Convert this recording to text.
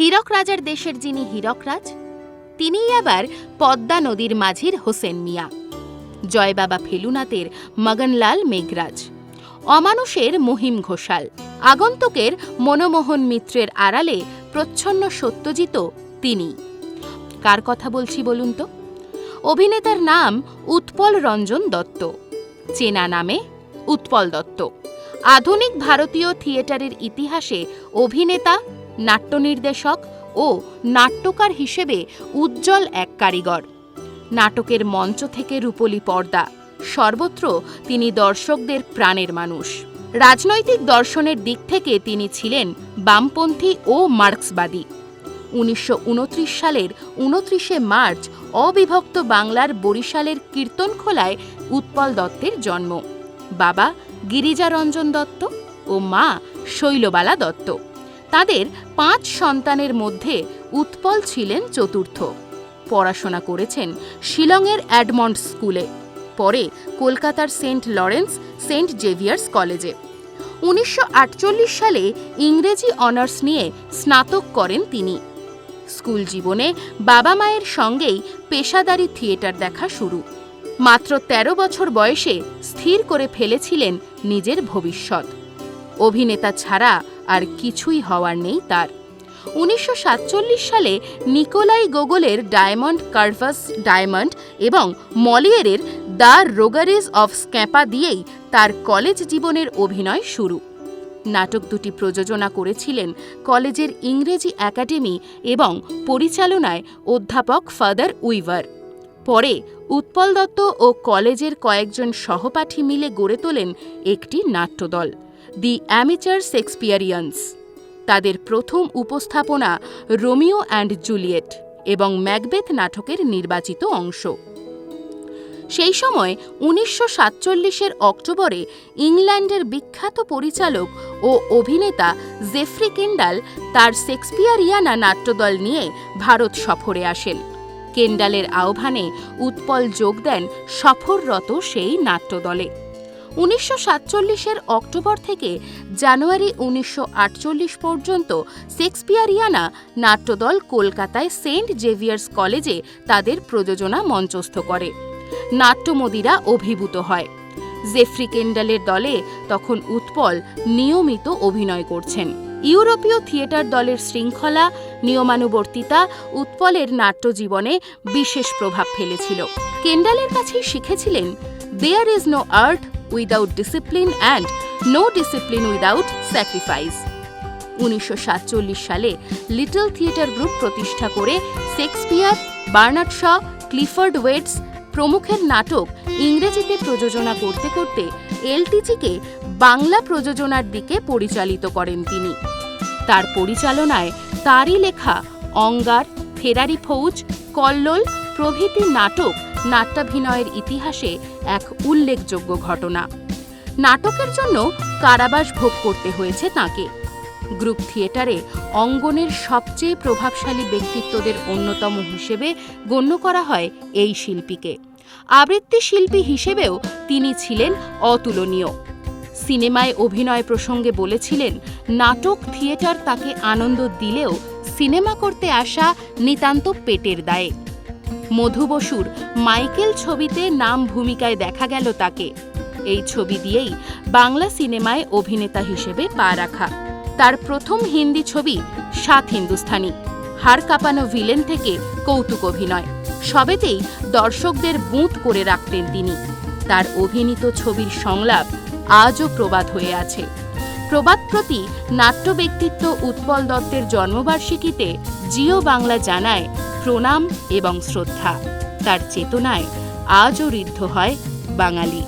হীরক রাজার দেশের যিনি হীরকরাজ তিনিই আবার পদ্মা নদীর মাঝির হোসেন মিয়া। জয় বাবা ফেলুনাথের মগনলাল মেঘরাজ। অমানুষের মহিম ঘোষাল। আগন্তুকের মনমোহন মিত্রের আড়ালে প্রচ্ছন্ন সত্যজিত তিনি। কার কথা বলছি বলুন তো? অভিনেতার নাম উৎপল রঞ্জন দত্ত। চেনা নামে উৎপল দত্ত। আধুনিক ভারতীয় থিয়েটারের ইতিহাসে অভিনেতা নাট্য নির্দেশক ও নাট্যকার হিসেবে উজ্জ্বল এক কারিগর। নাটকের মঞ্চ থেকে রূপলি পর্দা, সর্বত্র তিনি দর্শকদের প্রাণের মানুষ। রাজনৈতিক দর্শনের দিক থেকে তিনি ছিলেন বামপন্থী ও মার্ক্সবাদী। উনিশশো উনত্রিশ সালের উনত্রিশে মার্চ অবিভক্ত বাংলার বরিশালের কীর্তনখোলায় উৎপল দত্তের জন্ম। বাবা গিরিজারঞ্জন দত্ত ও মা শৈলবালা দত্ত। তাদের পাঁচ সন্তানের মধ্যে উৎপল ছিলেন চতুর্থ। পড়াশোনা করেছেন শিলংয়ের অ্যাডমন্ড স্কুলে, পরে কলকাতার সেন্ট লরেন্স, সেন্ট জেভিয়ার্স কলেজে। উনিশশো আটচল্লিশ সালে ইংরেজি অনার্স নিয়ে স্নাতক করেন তিনি। স্কুল জীবনে বাবা মায়ের সঙ্গেই পেশাদারি থিয়েটার দেখা শুরু। মাত্র ১৩ বছর বয়সে স্থির করে ফেলেছিলেন নিজের ভবিষ্যৎ। অভিনেতা ছাড়া আর কিছুই হওয়ার নেই তার। উনিশশো সাতচল্লিশ সালে নিকোলাই গোগলের ডায়মন্ড কার্ভাস ডায়মন্ড এবং মলিয়েরের দ্য রোগারিজ অফ স্ক্যাপা দিয়েই তার কলেজ জীবনের অভিনয় শুরু। নাটক দুটি প্রযোজনা করেছিলেন কলেজের ইংরেজি একাডেমি এবং পরিচালনায় অধ্যাপক ফাদার উইভার। পরে উৎপল দত্ত ও কলেজের কয়েকজন সহপাঠী মিলে গড়ে তোলেন একটি নাট্যদল। দি অ্যামিচার শেক্সপিয়ারিয়ান্স তাদের প্রথম উপস্থাপনা রোমিও অ্যান্ড জুলিয়েট এবং ম্যাকবেথ নাটকের নির্বাচিত অংশ। সেই সময় উনিশশো সাতচল্লিশের অক্টোবরে ইংল্যান্ডের বিখ্যাত পরিচালক ও অভিনেতা জেফ্রি কেন্ডাল তার শেক্সপিয়ারিয়ানা নাট্যদল নিয়ে ভারত সফরে আসেন। কেন্ডালের আহ্বানে উৎপল যোগ দেন সফররত সেই নাট্যদলে। উনিশশো সাতচল্লিশের অক্টোবর থেকে জানুয়ারি উনিশশো আটচল্লিশ পর্যন্ত শেক্সপিয়ারিয়ানা নাট্যদল কলকাতায় সেন্ট জেভিয়ার্স কলেজে তাদের প্রযোজনা মঞ্চস্থ করে। নাট্যমদিরা অভিভূত হয়। জেফ্রি কেন্ডালের দলে তখন উৎপল নিয়মিত অভিনয় করছেন। ইউরোপীয় থিয়েটার দলের শৃঙ্খলা, নিয়মানুবর্তিতা, উৎপলের নাট্যজীবনে বিশেষ প্রভাব ফেলেছিল। কেন্ডালের কাছেই শিখেছিলেন, there is no art without discipline and no discipline without sacrifice উনিশশো সাতচল্লিশ সালে লিটল থিয়েটার গ্রুপ প্রতিষ্ঠা করে Shakespeare Bernard Shaw Clifford Odets প্রমুখের নাটক ইংরেজিতে প্রযোজনা করতে করতে এলটিজিকে বাংলা প্রযোজনার দিকে পরিচালিত করেন তিনি। তার পরিচালনায় তারই লেখা অঙ্গার, ফেরারি ফৌজ, কল্লোল প্রভৃতি নাটক নাট্যাভিনয়ের ইতিহাসে এক উল্লেখযোগ্য ঘটনা। নাটকের জন্য কারাবাস ভোগ করতে হয়েছে তাঁকে। গ্রুপ থিয়েটারে অঙ্গনের সবচেয়ে প্রভাবশালী ব্যক্তিত্বদের অন্যতম হিসেবে গণ্য করা হয় এই শিল্পীকে। আবৃত্তি শিল্পী হিসেবেও তিনি ছিলেন অতুলনীয়। সিনেমায় অভিনয় প্রসঙ্গে বলেছিলেন, নাটক, থিয়েটার তাকে আনন্দ দিলেও সিনেমা করতে আসা নিতান্ত পেটের দায়ে। মধু বসুর মাইকেল ছবিতে নাম ভূমিকায় দেখা গেল তাকে। এই ছবি দিয়েই বাংলা সিনেমায় অভিনেতা হিসেবে পা রাখা। তার প্রথম হিন্দি ছবি সাত হিন্দুস্থানি হাড় কাঁপানো ভিলেন থেকে কৌতুক অভিনয়। সবেতেই দর্শকদের বুঁত করে রাখতেন তিনি। তার অভিনীত ছবির সংলাপ আজও প্রবাদ হয়ে আছে। প্রবাদ প্রতি নাট্য ব্যক্তিত্ব উৎপল দত্তের জন্মবার্ষিকীতে জিও বাংলা জানায় প্রণাম এবং শ্রদ্ধা। তার চেতনায় আজও ঋদ্ধ হয় বাঙালি।